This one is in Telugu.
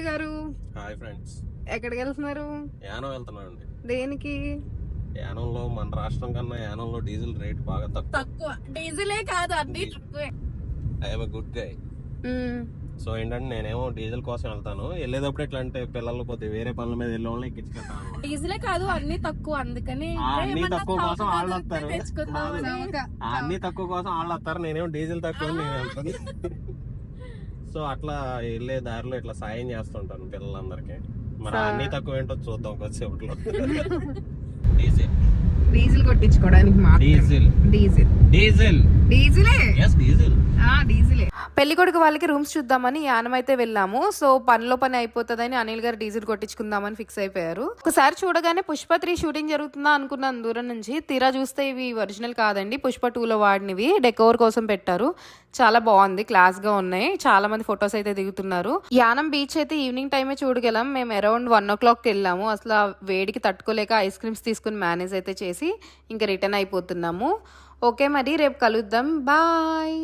అనిల్ గారు? Hi friends. ఎక్కడికి వెళ్తున్నారు? యానం వెళ్తున్నాం అండి దేనికి? యానంలో మన రాష్ట్రం కన్నా యానంలో డీజిల్ రేట్ బాగా తక్కువ. తక్కువ. డీజిలే కాదు అన్ని తక్కువే. I'm good guy. సో ఏంటంటే నేనేమో డీజిల్ కోసం వెళ్తాను. వెళ్ళేటప్పుడు ఎట్లా అంటే పిల్లలు కొద్దిగా వేరే పనుల మీద వెళ్ళే వాళ్ళని ఎక్కించుకెళ్తాను. డీజిలే కాదు అన్ని తక్కువ. అందుకని అన్ని తక్కువ కోసం వాళ్ళు వస్తారు. అన్ని తక్కువ కోసం వాళ్ళు వస్తారు. నేనేమో డీజిల్ తక్కువ నేను వెళ్తాను. సో అట్లా వెళ్ళే దారిలో ఇట్లా సాయం చేస్తుంటాను పిల్లలందరికీ. మరి అన్ని తక్కువ ఏంటో చూద్దాం కొద్దిసేపట్లో. డీజిల్. డీజిల్ కొట్టించుకోవడానికి డీజిల్. డీజిల్. డీజిల్. డీజిలే? డీజిల్. ఆ డీజిలే. పెళ్ళి కొడుకు వాళ్ళకి రూమ్స్ చూద్దామని యానం అయితే వెళ్ళాము. సో పనిలో పని అయిపోతుందని అనిల్ గారు డీజిల్ కొట్టించుకుందామని ఫిక్స్ అయిపోయారు. ఒకసారి చూడగానే పుష్ప త్రీ షూటింగ్ జరుగుతుందా అనుకున్నాను దూరం నుంచి. తీరా చూస్తే ఇవి ఒరిజినల్ కాదండి. పుష్ప టూలో వాడినవి. డెకోర్ కోసం పెట్టారు. చాలా బాగుంది. క్లాస్గా ఉన్నాయి. చాలా మంది ఫొటోస్ అయితే దిగుతున్నారు. యానం బీచ్ అయితే ఈవినింగ్ టైమే చూడగలం. మేము అరౌండ్ వన్ ఓ క్లాక్ వెళ్ళాము. అసలు వేడికి తట్టుకోలేక ఐస్ క్రీమ్స్ తీసుకుని మేనేజ్ అయితే చేసి ఇంకా రిటర్న్ అయిపోతున్నాము. ఓకే మరి రేపు కలుద్దాం. బాయ్.